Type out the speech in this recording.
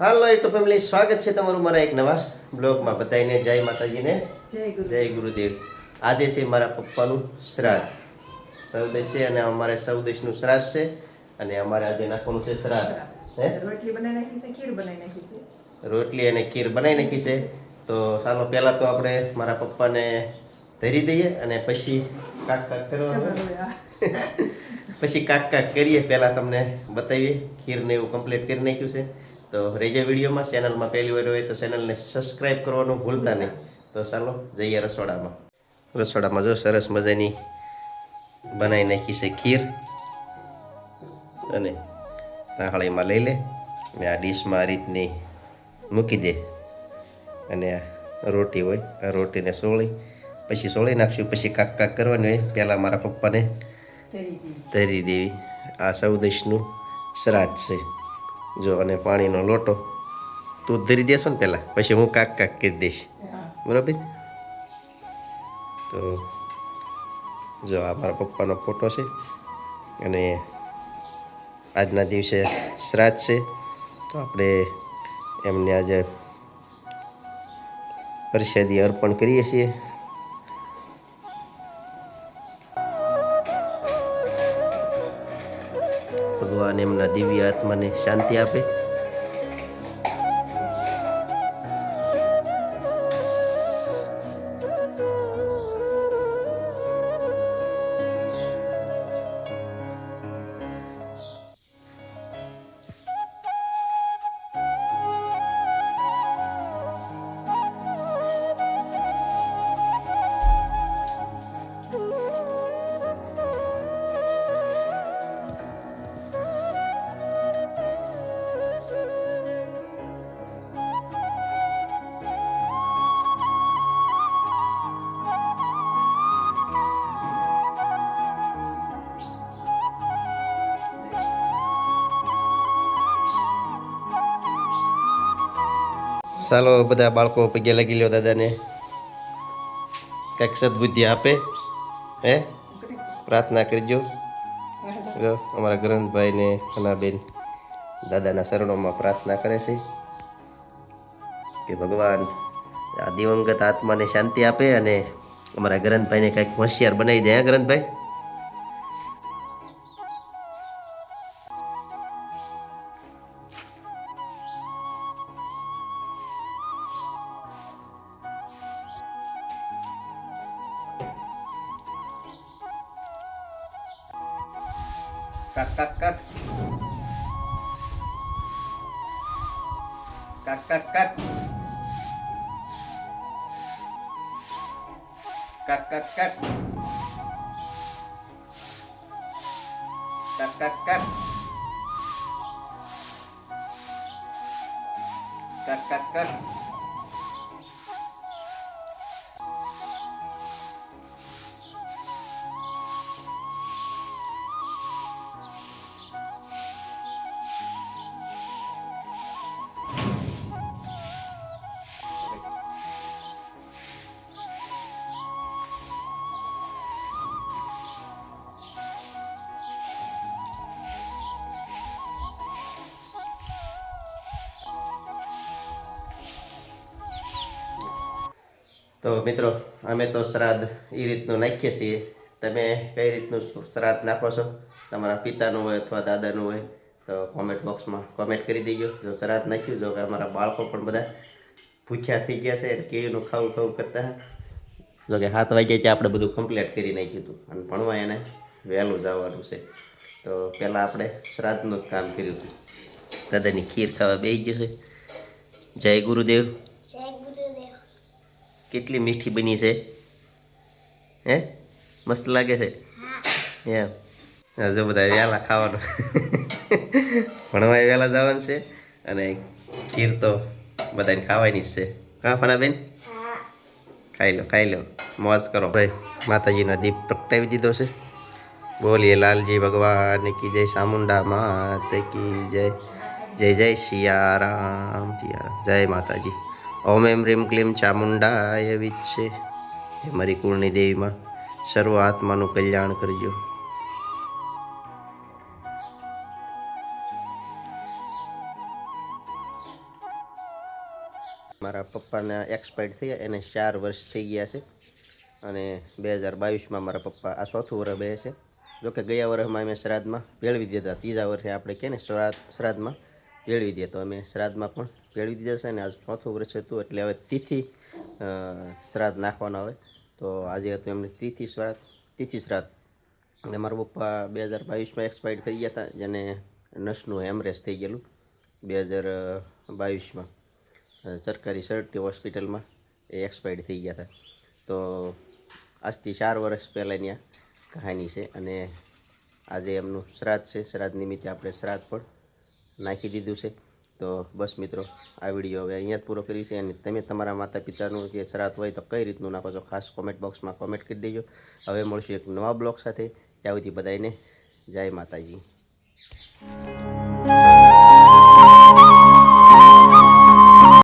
હાલો YouTube family સ્વાગત છે તમારું મારા એક નવા બ્લોગમાં. બધાને જય માતાજીને. જય જય ગુરુદેવ. આજે છે મારા પપ્પાનું શ્રાદ્ધ. સૌદેશ છે અને અમારે સૌદેશનું શ્રાદ્ધ છે અને અમારે આજે નાખવાનું છે શ્રાદ્ધ. હે? રોટલી બનાવી નાખી છે ખીર બનાવી નાખી છે. રોટલી અને ખીર બનાવી નાખી છે. તો ચાલો પહેલાં તો આપણે મારા પપ્પાને ધરી દઈએ અને પછી કાક કાક કરવાનું પછી કાક કાક કરીએ. પહેલાં તમને બતાવીએ ખીરને એવું કમ્પ્લીટ કરી નાખ્યું છે. તો રેજે વિડીયોમાં ચેનલમાં પહેલી વાર હોય તો ચેનલને સબસ્ક્રાઈબ કરવાનું ભૂલતા નહીં. તો ચાલો જઈએ રસોડામાં. રસોડામાં જો સરસ મજાની બનાવી નાખી છે ખીર. અને તાહળીમાં લઈ લે. અને આ ડીશમાં આ રીતની મૂકી દે. અને આ રોટી હોય આ રોટીને સોળી. પછી સોળી નાખશું પછી કાક કાક કરવાની હોય. પહેલાં મારા પપ્પાને તરી ધરી દેવી. આ સૌદેશનું શ્રાદ્ધ છે. જો અને પાણીનો લોટો તું ધરી દેશો ને પહેલાં પછી હું કાક કાક કરી દઈશ. બરાબર? તો જો આ મારા પપ્પાનો ફોટો છે અને આજના દિવસે શ્રાદ્ધ છે તો આપણે એમને આજે પ્રસાદી અર્પણ કરીએ છીએ. ભગવાન એમના દિવ્ય આત્માને શાંતિ આપે. ચાલો બધા બાળકો પગે લાગી લ્યો દાદાને. કંઈક સદબુદ્ધિ આપે, હે? પ્રાર્થના કરજો. જો, અમારા ગ્રંથભાઈને હનાબેન દાદાના શરણોમાં પ્રાર્થના કરે છે કે ભગવાન આ દિવંગત આત્માને શાંતિ આપે અને અમારા ગ્રંથભાઈને કંઈક હોશિયાર બનાવી દે, હા ગ્રંથભાઈ kak kak kak kak kak kak kak kak kak kak kak kak kak kak kak તો મિત્રો, અમે તો શ્રાદ્ધ એ રીતનું નાખીએ છીએ. તમે કઈ રીતનું શ્રાદ્ધ નાખો છો? તમારા પિતાનું હોય અથવા દાદાનું હોય, તો કોમેન્ટ બોક્સમાં કોમેન્ટ કરી દેજો. જો શ્રાદ્ધ નાખ્યું, જો કે અમારા બાળકો પણ બધા ભૂખ્યા થઈ ગયા છે કેવીનું ખાવું ખાવું કરતા જો કે સાત વાગ્યા ત્યાં આપણે બધું કમ્પ્લીટ કરી નાખ્યું હતું. અને ભણવા એને વહેલું જવાનું છે. તો પહેલાં આપણે શ્રાદ્ધનું જ કામ કર્યું હતું. દાદાની ખીર ખાવા બેસી ગયું છે જય ગુરુદેવ. કેટલી મીઠી બની છે? હે? મસ્ત લાગે છે? એમ. હા, બધા વહેલા ખાવાનું. ભણવા વહેલા જવાનું છે અને ખીર તો બધાને ખાવાની જ છે. હા ફણાબેન ખાઈ લો ખાઈ લો. મોજ કરો. ભાઈ માતાજીનો દીપ પ્રગટાવી દીધો છે. બોલીએ લાલજી ભગવાન કી જય ચામુંડા માત કી જય. જય જય સિયારામ સિયારામ જય માતાજી. ઓમ એમ રીમ ક્લીમ ચામુંડાય વિચ્છે. હે મારી કુળની દેવીમાં સર્વ આત્માનું કલ્યાણ કરજો. મારા પપ્પાના એક્સપાયર્ડ થયા, એને ચાર વર્ષ થઈ ગયા છે. અને બે હજાર બાવીસમાં મારા પપ્પા આ ચોથું વર્ષ બે છે. જોકે ગયા વર્ષમાં અમે શ્રાદ્ધમાં ભેળવી દીધા ત્રીજા વર્ષે આપણે કહે ને શ્રાદ્ધ શ્રાદ્ધમાં ભેળવી દઈએ તો અમે શ્રાદ્ધમાં પણ પેળવી દીધા છે અને આજ ચોથું વર્ષ હતું એટલે હવે તિથિ શ્રાદ્ધ નાખવાના આવે તો આજે હતું એમને તિથિ શ્રાદ્ધ તિથિ શ્રાદ્ધ. અને મારા પપ્પા બે હજાર બાવીસમાં એક્સપાયર્ડ થઈ ગયા હતા, જેને નસનું હેમરેજ થઈ ગયેલું બે હજાર બાવીસમાં. સરકારી સરટી હોસ્પિટલમાં એ એક્સપાયર્ડ થઈ ગયા હતા. તો આજથી ચાર વર્ષ પહેલાંની આ કહાની છે અને આજે એમનું શ્રાદ્ધ છે. શ્રાદ્ધ નિમિત્તે આપણે શ્રાદ્ધ પણ નાખી દીધું છે. તો બસ મિત્રો, આ વીડિયો હવે અહીંયા જ પૂરો કરી છે અને તમે તમારા માતા પિતાનું જે શ્રાદ્ધ હોય તો કઈ રીતનું નાખો છો? ખાસ કોમેન્ટ બોક્સમાં કોમેન્ટ કરી દેજો. હવે મળશું એક નવા બ્લોગ સાથે. ત્યાં સુધી બધાને જય માતાજી.